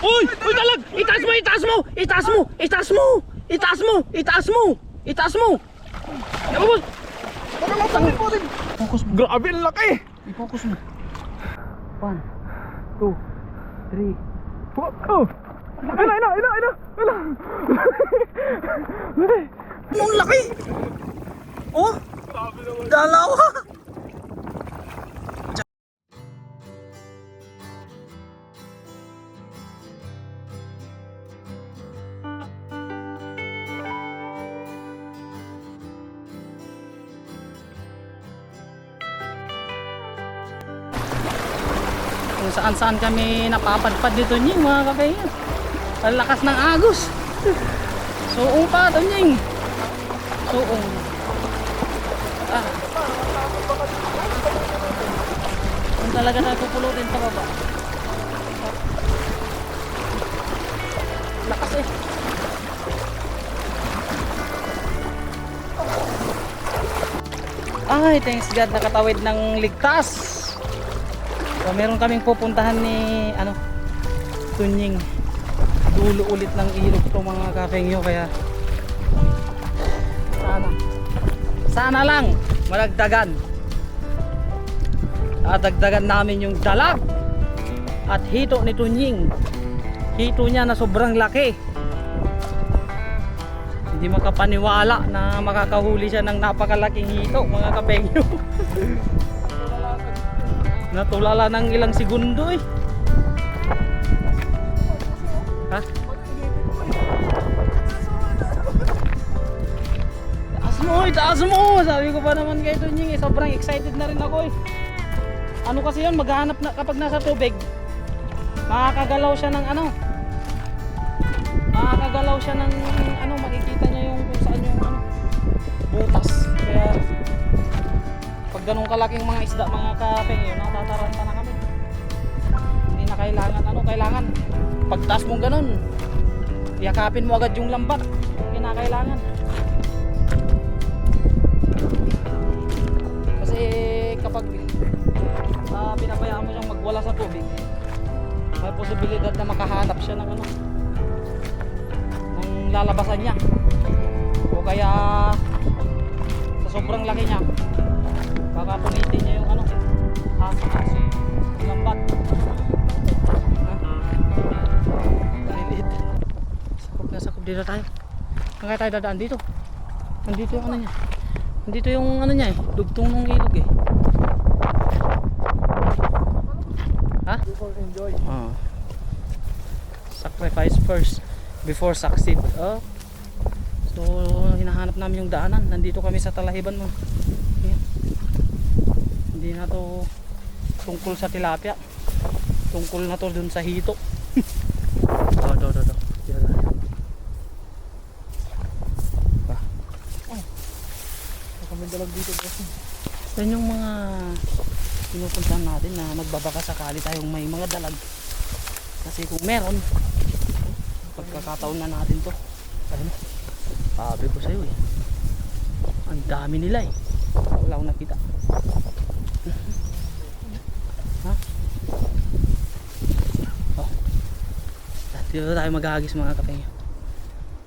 Uy! Uy, talag! Itaas mo! Itaas mo! Itaas mo! Itaas mo! Itaas mo! Itaas mo! Itaas mo! Rin. Focus mo. Grabe ang laki. I-focus mo. One, two, three. Oh, oh. Ina, ina, ina, ina, ina. Ang laki! Oh! Dalawa! Saan kami napapadpad dito nying mga kabayan. Ang lakas ng agos. Suong pa ito nying. Suong. Ah. Kung talaga tayo pupulutin pa baba. Lakas eh. Ay, thanks God nakatawid ng ligtas. So, meron kaming pupuntahan ni ano Tunying. Dulo ulit ng ilog to mga kafengyo kaya sana sana lang malagdagan. Dadagdagan namin yung dalag at hito ni Tunying. Hito niya na sobrang laki. Hindi makapaniwala na makakahuli siya ng napakalaking hito mga kapengyo natulala ng ilang segundo eh ha? Taas mo, itaas mo! Sabi ko pa naman kay Tunying, eh, sobrang excited na rin ako eh. Ano kasi yun, maghahanap na kapag nasa tubig, makakagalaw siya ng ano, makakagalaw siya ng ano, makikita pag ganun kalaking mga isda, mga kapeng yun, natataranta na kami. Hindi na kailangan, ano, kailangan, pagtaas mong ganun, yakapin mo agad yung lambat. Yung kinakailangan. Kasi kapag ah, pinabayaan mo siyang magwala sa tubig, may posibilidad na makahanap siya ng ano ng lalabasan niya. O kaya sa sobrang laki niya, dito tayo. Saan kaya tayo dadaan dito? Nandito yung ano niya. Nandito yung ano niya eh, dugtong ng ilog eh. Ha? Before enjoy. Oh. Sacrifice first before succeed. Oh. So, hinahanap namin yung daanan. Nandito kami sa Talahiban mo. Ayan. Hindi na to tungkol sa tilapia. Tungkol na to dun sa hito. oh, do, do, do. Dito tayo. Pa. Kami dalag dito kasi. Yan yung mga pinupuntahan natin na magbabaka sakali tayong may mga dalag. Kasi kung meron, pagkakataon na natin to. Ayun. Sabi ko sa'yo eh. Ang dami nila eh. Wala akong nakita. ha? Oh. Dito tayo maghahagis mga kapengyo.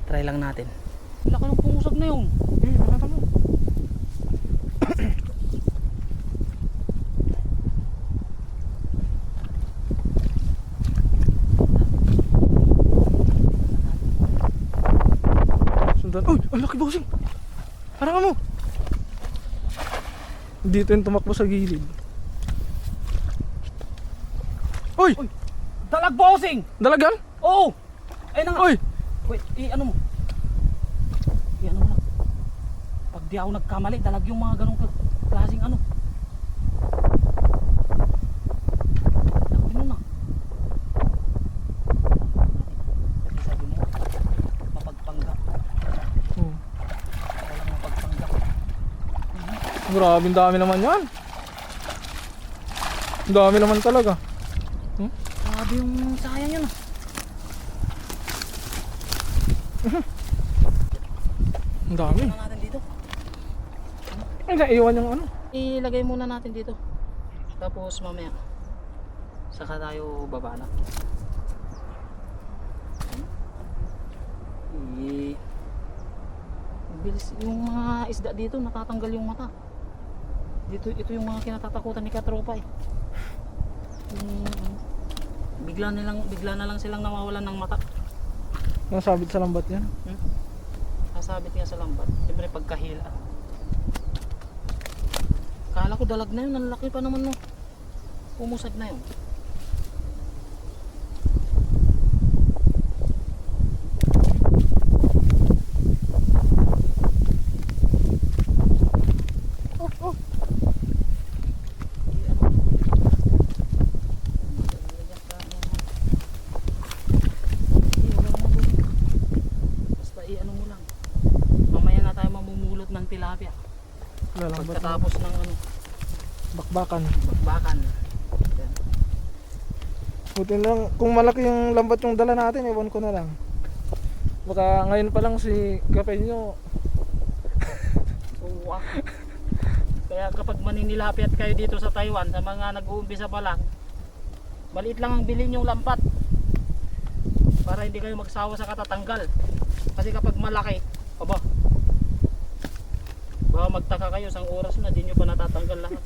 Try lang natin. Laki ng pungusag na yun. Hmm, nakata mo. Sundan. Uy, bossing. Parang mo. Dito yung tumakbo sa gilid. Uy! Dalag bossing! Dalagan? Oh! Ayun na nga. Uy! Wait, i ano mo? I ano mo lang. Pag di ako nagkamali, dalag yung mga ganong kl- klaseng ano. Grabe, ang dami naman yan. Ang dami naman talaga. Hmm? Grabe yung sayang yun ah. ang dami. Ay, naiwan yung ano. Ilagay muna natin dito. Tapos mamaya. Saka tayo baba na. Hmm? Eh, bilis yung mga isda dito natatanggal yung mata. Dito ito yung mga kinatatakutan ni Katropa eh. Yung, ano, bigla nilang bigla na lang silang nawawalan ng mata. Nasabit sa lambat yan. Hmm? Nasabit nga sa lambat. Siyempre pagkahila. Kala ko dalag na yun. Ang laki pa naman no. Pumusad na yun. Oh, oh. Hindi, ano. Lalagyan ka ng- Hindi, wala na doon. Basta i-ano mo lang. Mamaya na tayo mamumulot ng tilapia. Lalambat na. Pagkatapos ng ano, Bakbakan. bakbakan. Buti lang, kung malaki yung lambat yung dala natin, ewan ko na lang. Baka ngayon pa lang si Kapenyo, Oo, ah. Kaya kapag maninilapit kayo dito sa Taiwan, sa mga nag-uumpisa pa lang, maliit lang ang bilhin yung lampat. Para hindi kayo magsawa sa katatanggal. Kasi kapag malaki, aba, baka magtaka kayo sang oras na, di nyo pa natatanggal lahat.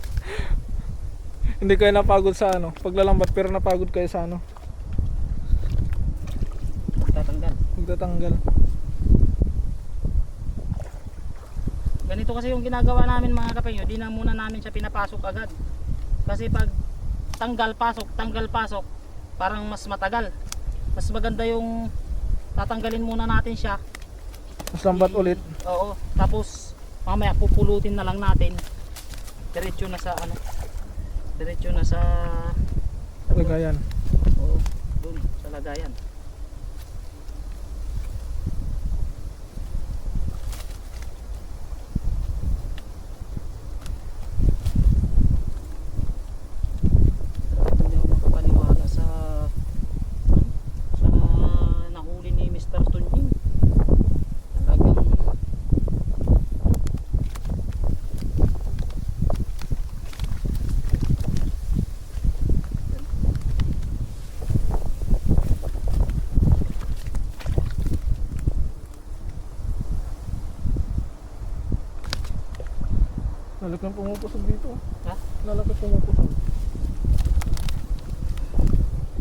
hindi kayo napagod sa ano, paglalambat pero napagod kayo sa ano, Magtatanggal. magtatanggal. Ganito kasi yung ginagawa namin mga kapengyo, di na muna namin siya pinapasok agad. Kasi pag tanggal pasok, tanggal pasok, parang mas matagal. Mas maganda yung tatanggalin muna natin siya. Mas lambat ulit. Oo. Tapos mamaya pupulutin na lang natin. Diretso na sa ano. Diretso na sa Lagayan. Oo, doon sa lagayan. Hindi ako makapaniwala sa ano, sa nahuli ni Mr. Tunjing. Talagang Lalaki ng pumupusog dito. Ha? Lalaki pumupusog.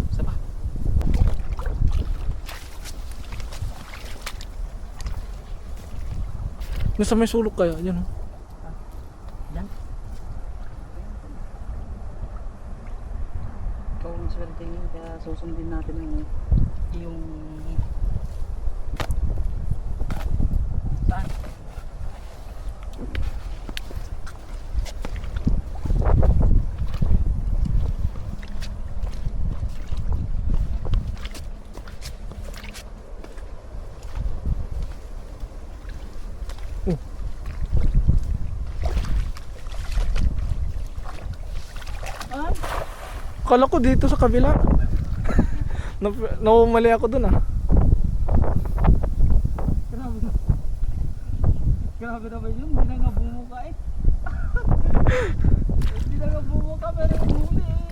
Isa pa. Nasa may sulok kaya, yan oh. Yan. Ikaw ang swerte niyo kaya susundin natin yung yung Kala ko dito sa kabila. Nawumali ako dun ah. grabe na. Grabe naman yun, hindi na nga bumuka eh. Hindi na nga bumuka pero huli eh.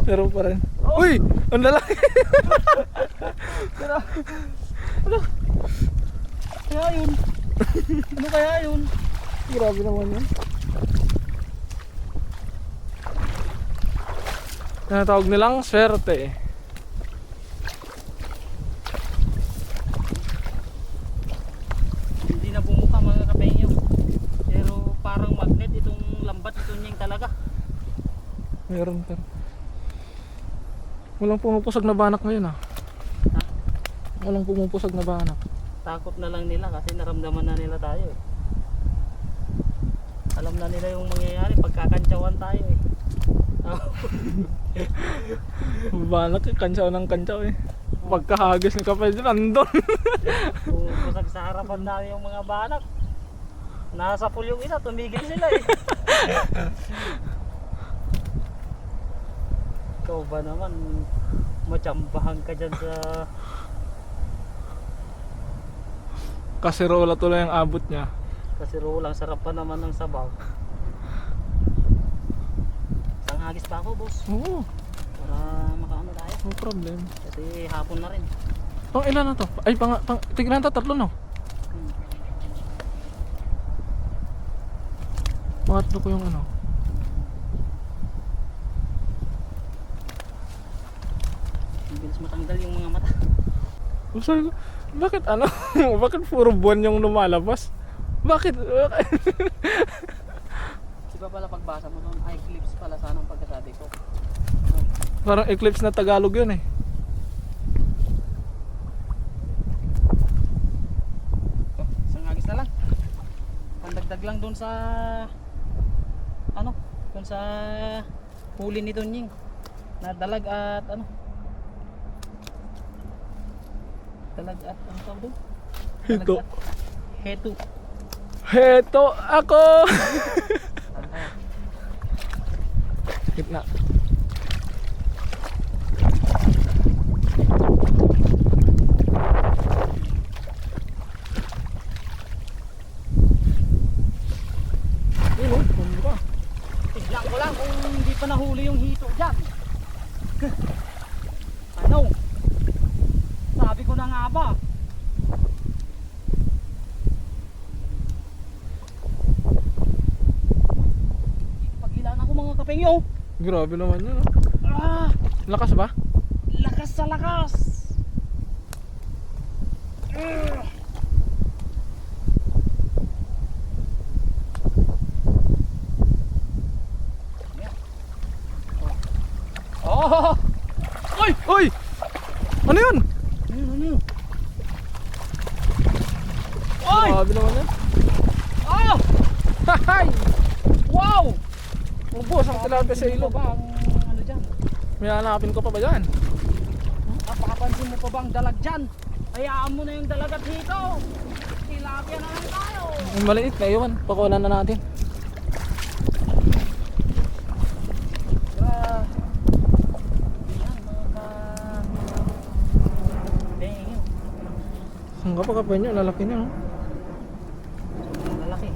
Pero pa rin. Uy! Ang lalaki! Pero, ano? Kaya yun. Ano kaya yun? Grabe naman yun. Tinatawag nilang swerte. Hindi na bumuka mga kapengyo. Pero parang magnet itong lambat ito niyang talaga. Meron pa. Walang pumupusog na banak ngayon ah. Ha? Walang pumupusog na banak. Takot na lang nila kasi naramdaman na nila tayo eh. Alam na nila yung mangyayari pagkakantsawan tayo eh. Banak eh, kantsaw ng kantsaw eh. Pagkahagis ni Kapay dyan, andon. Pupusag sa harapan namin yung mga banak. Nasa pool yung isa, tumigil sila eh. Ikaw ba naman, machambahan ka dyan sa... Kasirola tuloy ang abot niya. Kasi rolang sarap pa naman ng sabaw. Tanghagis pa ako boss, Oo, para makaano tayo. no problem. Kasi hapon na rin. Pang ilan na to? Ay, pang, pang tignan to, tatlo no? Hmm. Pangatlo ko yung ano. Ang bilis matanggal yung mga mata. Sabi ko, bakit ano? bakit puro buwan yung lumalabas? Bakit? Pala pagbasa mo doon, eye clips pala sana ang pagkasabi ko. Parang eclipse na Tagalog yun eh. Ito, isang agis na lang. Pandagdag lang doon sa ano, doon sa huli ni Donying na dalag at ano dalag at ano tawag doon? Hito. Heto. Heto ako! Gitna. Yun oh, bumba. Tignan ko lang kung hindi pa nahuli yung hito dyan. ano? Sabi ko na nga ba? Pagilan ako mga kapengyo. Grabe naman yun oh. Ah! Lakas ba? Lakas sa lakas! Ah! Oh! Oy! Oy! Ano yun? Ano, ano? Oy! Grabe naman yan. Ah! Hahay! Wow! Ubos ang tilapia sa ilog. ba ang ano dyan? May hanapin ko pa ba yan? Napakapansin mo pa ba ang dalag dyan? Hayaan mo na yung dalag at hito. Tilapia na lang tayo. Yung maliit na iwan. Pakulan na natin. Gra- Yan mga ka... Dang, Saan ka pa kapay nyo? Lalaki niya oh. sobrang lalaki.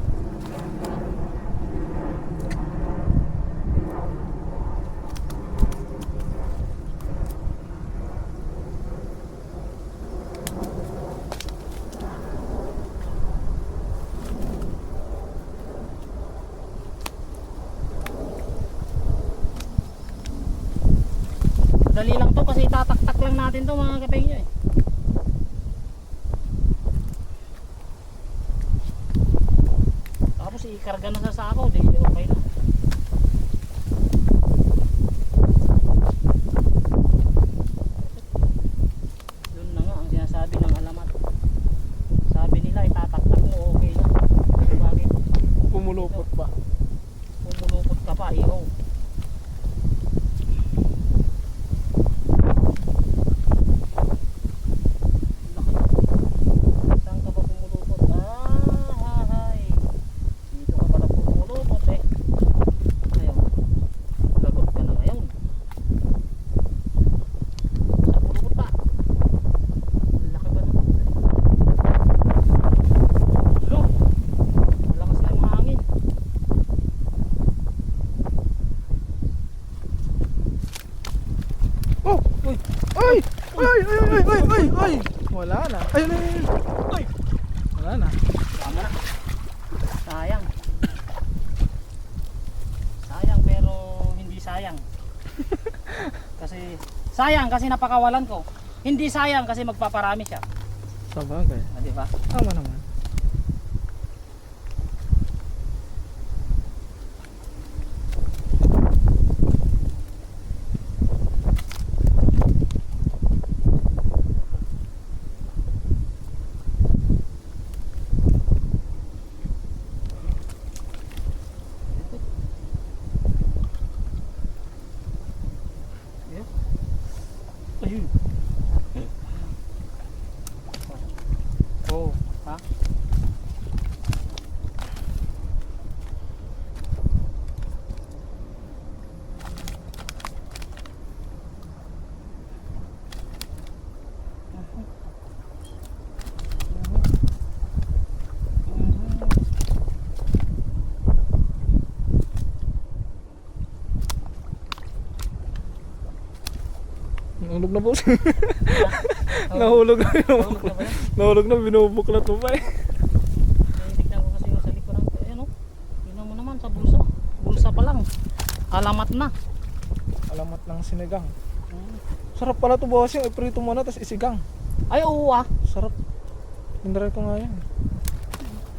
Dali lang to kasi tataktak lang natin to mga kapengyo eh. Tapos ikarga na sa sako, di okay na. Yun na nga ang sinasabi ng alamat. Sabi nila itataktak mo okay na. Bakit? Pumulupot ba? Pumulupot ka pa, iho. Laki. Saan ka ba pumulupot? Ah, hay. Dito ka pala pumulupot eh. Ayun. Lagot ka na ngayon. Sa pulupot pa. Ang Laki ba naman? Lo. Malakas na yung hangin. Oh! Uy! Ay! Ay! Ay! Ay! Ay! Ay! Ay! Wala na. Ay! Ay! Ay! Ay! Wala na. Tama na. Sayang. Sayang pero hindi sayang. kasi sayang kasi napakawalan ko. Hindi sayang kasi magpaparami siya. Sa bagay. Ah, di ba? Tama naman. Ayun. Oh, ha? Nahulog na po. Na. Nahulog na yan? Nahulog na. Binubuklat mo pa eh. Eh, tignan ko kasi yung sa likuran ko. Ayan oh. Tignan mo naman sa bulsa. Halamat na. Alamat ng sinigang. Sarap pala to bossing. Iprito mo na tapos isigang. Ay, oo ah. Sarap. Tinry ko nga yan.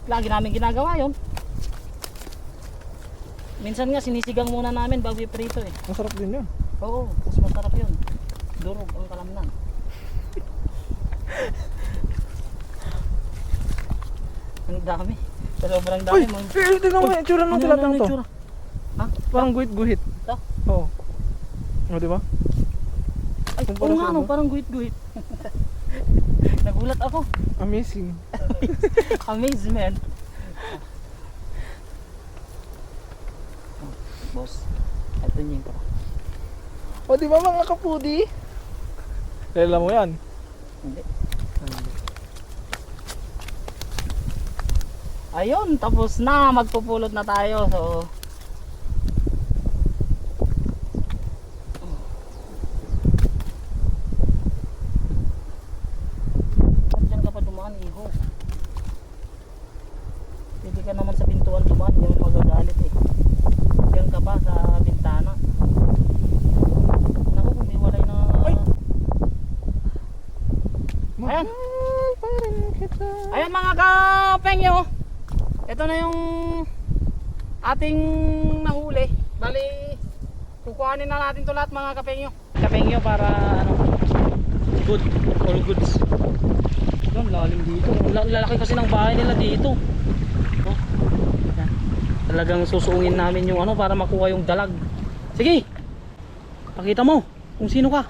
Lagi namin ginagawa yon. Minsan nga sinisigang muna namin bago iprito eh. Masarap din yun. Oo, mas masarap yun. Durog ang kalamnan. ang dami. Sobrang dami. Uy! Mang- Eh, tingnan mo yung itsura ng Ano, ano, tilapang ano to. Ha? Parang guhit-guhit. Ito? Oo. O, di ba? Ay, oo sa nga ano? no, parang guhit-guhit. Nagulat ako. Amazing. Amazement. Oh, boss, ito yung ko. O, di ba mga kapudi? Lela mo yan. Hindi. Ayun, tapos na. Magpupulot na tayo. So, Ba't dyan ka pa dumaan, iho? Pwede ka naman sa pintuan dumaan, hindi mo magagalit eh. Diyan ka pa sa bintana. Naku, kung di walay na... Ay! Ayan. Mahal pa rin kita. Ayan mga kapengyo. Ito na yung ating nahuli. Bali, kukuhanin na natin to lahat mga kapengyo. Kapengyo para ano, good, all goods. Yan, lalim dito. Ang Lalaki kasi ng bahay nila dito. Oh. Talagang susuungin namin yung ano para makuha yung dalag. Sige! Pakita mo kung sino ka.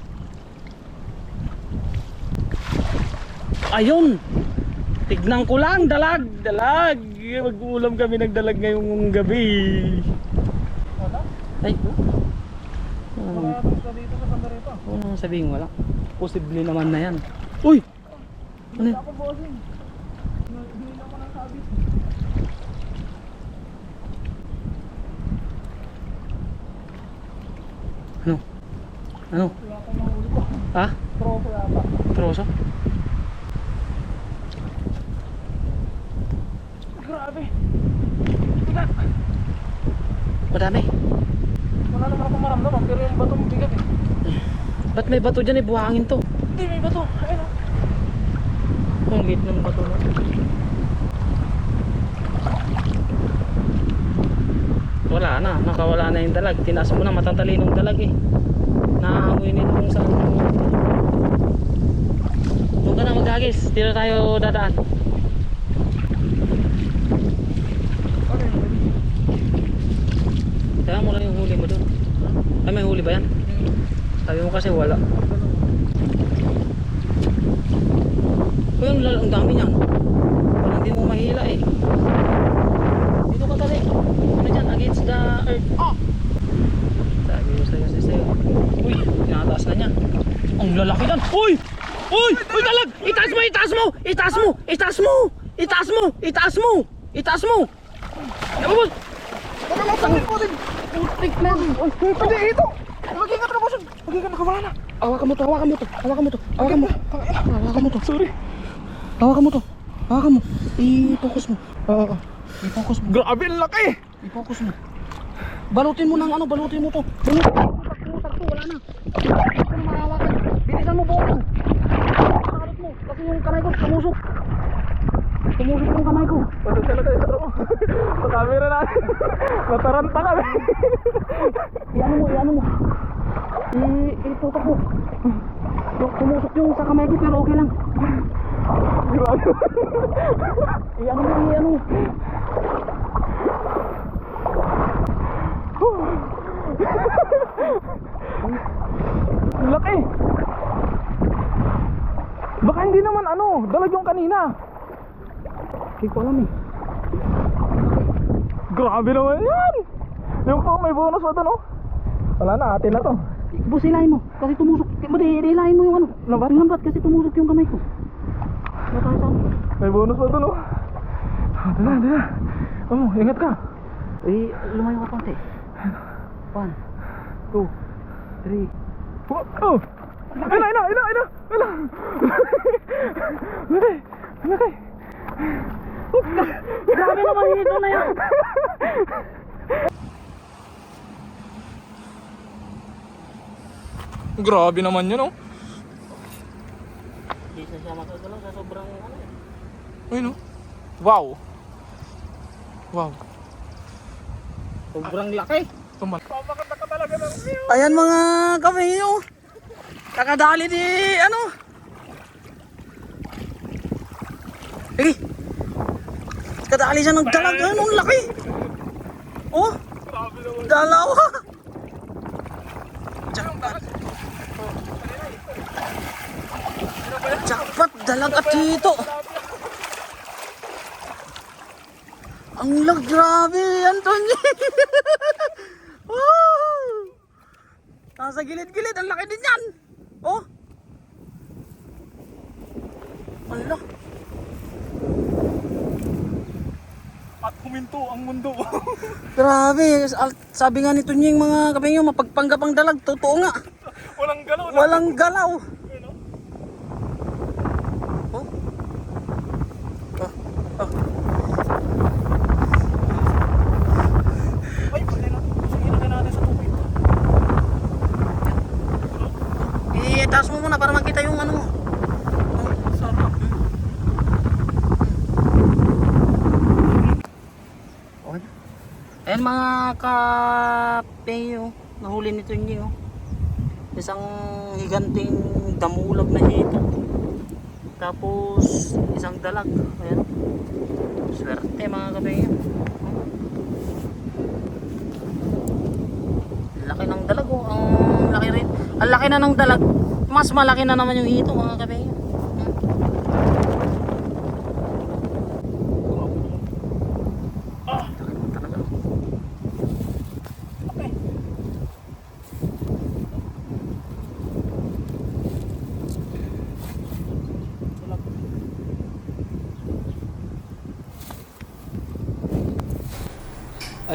Ayun! Tignan ko lang, dalag, dalag. Mag-uulam kami ng dalag ngayong gabi. Ay, um, ano nang sabihin wala? Posible naman na yan. Uy! Ano? Ako bossing. Hindi na ako ng sabit. Ano? Ano? Wala ko. Ha? Tropo yata. Troso? Grabe. Madami. Wala naman akong maramdaman pero yung bato mabigat eh. Ba't may bato dyan eh? Buhangin to. Hindi may bato. Ayun oh. Ang liit ng bato na. Wala na, nakawala na yung dalag. Tinaas mo na matatalinong dalag eh. Naamoy nito kung saan. Doon ka na maghagis. Dito tayo dadaan. Kaya mo lang yung huli mo doon. Ay, may huli ba yan? Sabi mo kasi wala. Uy, ang, dami niyan. Parang hindi mo mahila eh. Dito ka tali. Ano dyan? Against the earth. Ah! Sabi ko sa'yo, sa'yo. Uy, tinataas na niya. Ang lalaki dan. Uy! Uy! Uy, talag! Itaas mo! Itaas mo! Itaas mo! Itaas mo! Itaas mo! Itaas mo! Itaas mo! Nababos! Po din. Putik na! Hindi ito. Mag-ingat ka bossing. Mag-ingat na kawala na. Hawakan mo to, hawakan mo to, hawakan mo to, hawakan mo. Hawakan mo to. Sorry. Hawakan mo to. Hawakan mo. I-focus mo. Oo. I-focus mo. Grabe ang laki. I-focus mo. Balutin mo ng ano, balutin mo to. Balutin mo. Sakto, sakto, wala na. Ko na mahawakan. Bilisan mo buong. Sakalot mo. Kasi yung kamay ko, tumusok. Tumusok yung kamay ko. Pasensya na kayo sa mo. Sa camera natin. Nataranta kami. I-ano mo, i-ano mo. I-tutok mo. Yung Tumusok yung sa kamay ko pero okay lang. Grabe. Mo, i-ano mo. Ang laki. Baka hindi naman ano, dalag yung kanina. Hindi ko alam eh. Grabe naman yan. Yung po, may bonus pa to, no? Wala na, atin na to. Boss, mo. Kasi tumusok. Hindi, hilahin mo yung ano. Lambat? Yung lambat kasi tumusok yung kamay ko. May bonus pa to, no? Ito na, ito na. Oh, ingat ka. Eh, lumayo ka konti. One, two, three. Oh! oh. Ayun na, ayun na, ayun na, ayun na, ayun na. Laki, laki. Grabe naman ito na yan. Grabe naman yun, oh. Hindi na siya makagalaw sa sobrang ano eh. Ayun, oh. Wow. Wow. Sobrang laki. Tumal. Papakita ka talaga ng view. Ayan mga kamayo. Kakadali ni ano. Sige. Kadali siya ng dalag. Ano, ang laki. Oh, naman. dalawa. Jackpot, dalag at dito. Ang lag, grabe, Antonio. wow. Nasa gilid-gilid, ang laki din yan. Oh. Ala. At huminto ang mundo. Grabe, sabi nga nito niya yung mga kapengyo, mapagpanggap ang dalag. Totoo nga. Walang galaw. Walang galaw. Ayun, oh. Oh. Oh. Oh. Ay, pwede na. Sige na natin sa tubig. Itaas mo muna para makita yung ano. Sarap. Okay. Ayan mga kapengyo, nahuli nito niyo. Isang higanting damulag na hito. Tapos isang dalag. Ayan. Swerte mga kapengyo. Laki ng dalag oh. Ang laki rin. Ang laki na ng dalag. Mas malaki na naman yung hito mga kapengyo. Hmm. Talaga.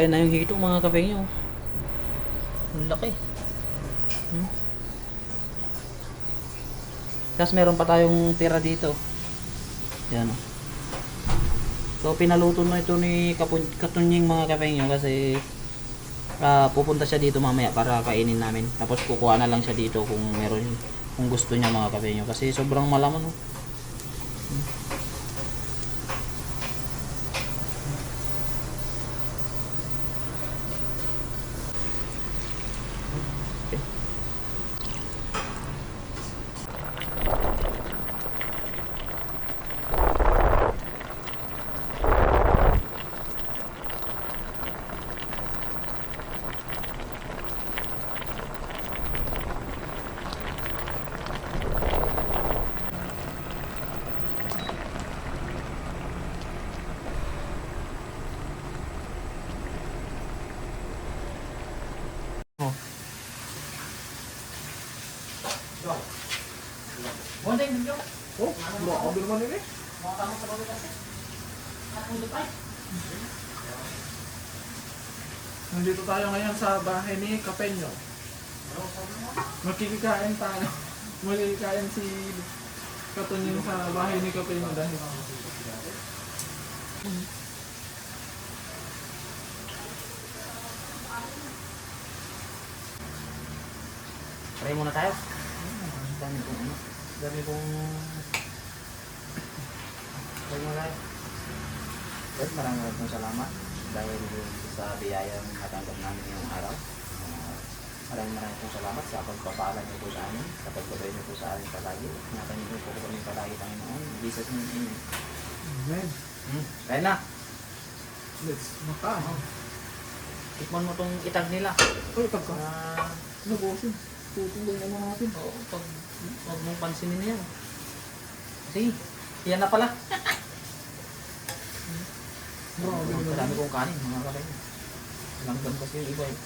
Ayun na yung hito mga kapengyo. Ang laki. Hmm? Tapos meron pa tayong tira dito. Yan. So pinaluto na ito ni Kapun Katunying mga kapengyo kasi ah, pupunta siya dito mamaya para kainin namin. Tapos kukuha na lang siya dito kung meron kung gusto niya mga kapengyo kasi sobrang malaman oh. Oh, grabe naman yun eh. Tanong sa bago kasi. Nandito tayo ngayon sa bahay ni Kapenyo. Makikikain tayo. Makikikain si Katunying sa bahay ni Kapenyo dahil Try muna tayo. Dami kong ano. Dami kong... Muna tayo. Sir, maraming maraming salamat dahil sa biyayang natanggap namin ngayong araw. Ah, maraming maraming salamat sa pagpapaalam niyo po sa amin, sa pagbabay niyo po sa amin palagi. Ingatan niyo po kami palagi, Panginoon. In Jesus name, Amen. Amen. Hmm, kaya na. Let's maka. Tikman mo tong itag nila. Uy, tagka. Ah, Ano bosin? Tutulong naman natin. Oo, pag huwag mong pansinin yan. Kasi, yan na pala. Grabe naman. Marami kong kanin, mga kabay. Langgam kasi yung iba eh.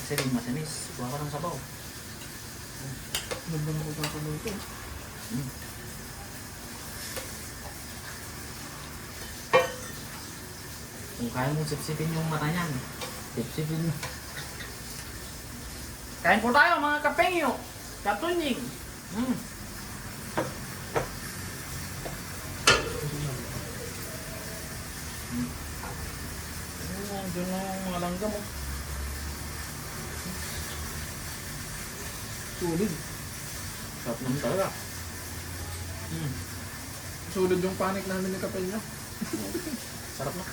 Kasi rin masinis. Kuha ka ng sabaw. Ganda na pagkakabay ito. Mm. Kung kaya mong sipsipin yung mata niyan, sipsipin mo. Kain po tayo mga kapengyo. Katunying. Mm. Mm, Diyan na yung mga langgam oh. Sulit. Sarap naman talaga. Mm. Sulit yung panic namin ni Kapenya. Sarap na.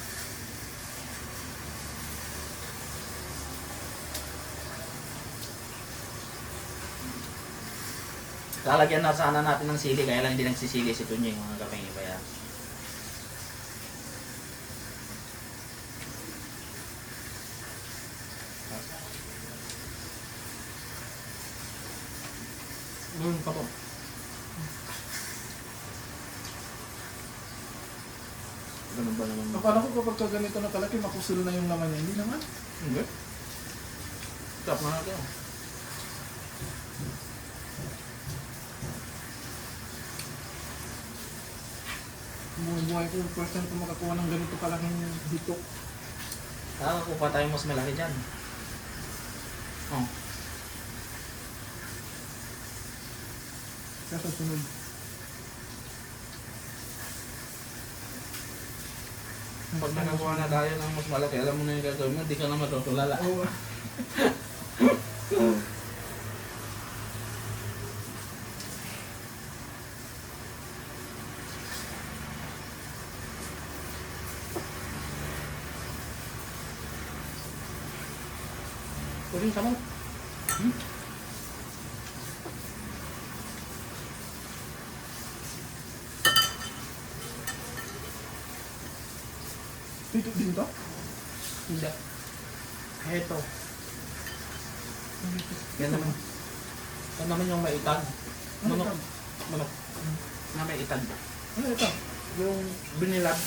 Lalagyan na sana natin ng sili, kaya lang hindi nagsisili si Tunying mga kapeng iba yan. Ganun ka po. Ganun ba naman? Akala ko kapag ka ganito na kalaki, makusul na yung laman niya. Hindi naman. Hindi. Sarap na natin. Oh. Buhay-buhay ko, first time ko makakuha ng ganito kalaking hito. Nakakakuha tayo mas malaki dyan. Oh. Sa susunod. Pag nakakuha na tayo ng mas malaki, alam mo na yung gagawin mo, hindi ka na matutulala. Oo. Kunin ka mo. Hmm? Hito din to? Hindi. Eto. Yan naman. Yan naman yung may itag. Ano Manok. Manok. Na may itag. Ano ito? Yung binilad.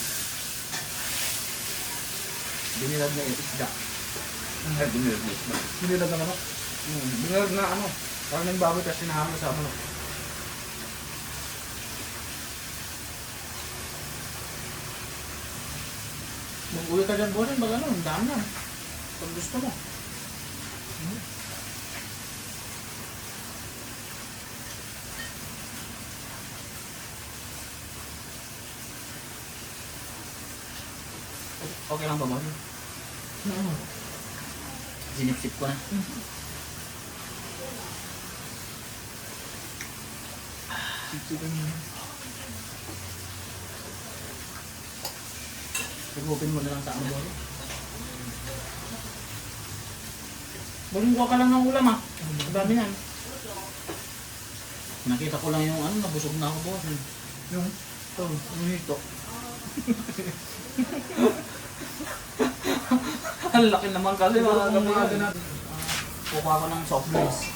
Binilad na isda. Ay, binilad na isda. Binilad na manok. Hmm, binilad na ano. Parang ng baboy kasi sinahama sa manok. Mag-uwi ka dyan buwan, baga ano, ang dami na. Pag gusto mo. Okay lang ba mo? Oo. Sinipsip ko na. Chichikan mo. Sigupin mo na lang sa ano mo. Bumungkuha ka lang ng ulam ah. Ang dami yan. Nakita ko lang yung ano, nabusog na ako boss. Yung Ito, yung hito. Ang laki naman kasi mga kapatid. maaga natin. Kukuha ko ng soft drinks.